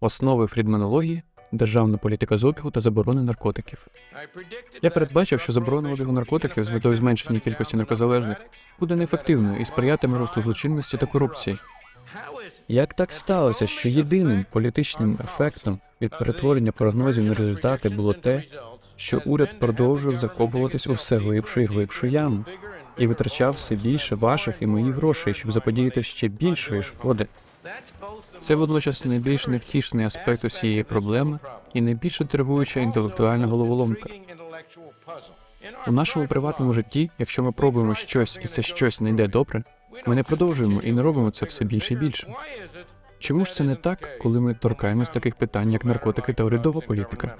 Основи фрідманології, державна політика з обігу та заборони наркотиків. Я передбачив, що заборона обігу наркотиків з метою зменшення кількості наркозалежних буде неефективною і сприятиме росту злочинності та корупції. Як так сталося, що єдиним політичним ефектом від перетворення прогнозів на результати було те, що уряд продовжував закопуватись у все глибшу і глибшу яму і витрачав все більше ваших і моїх грошей, щоб заподіяти ще більшої шкоди. Це водночас найбільш невтішний аспект усієї проблеми і найбільше дивуюча інтелектуальна головоломка. У нашому приватному житті, якщо ми пробуємо щось і це щось не йде добре, ми не продовжуємо і не робимо це все більше і більше. Чому ж це не так, коли ми торкаємось таких питань, як наркотики та урядова політика?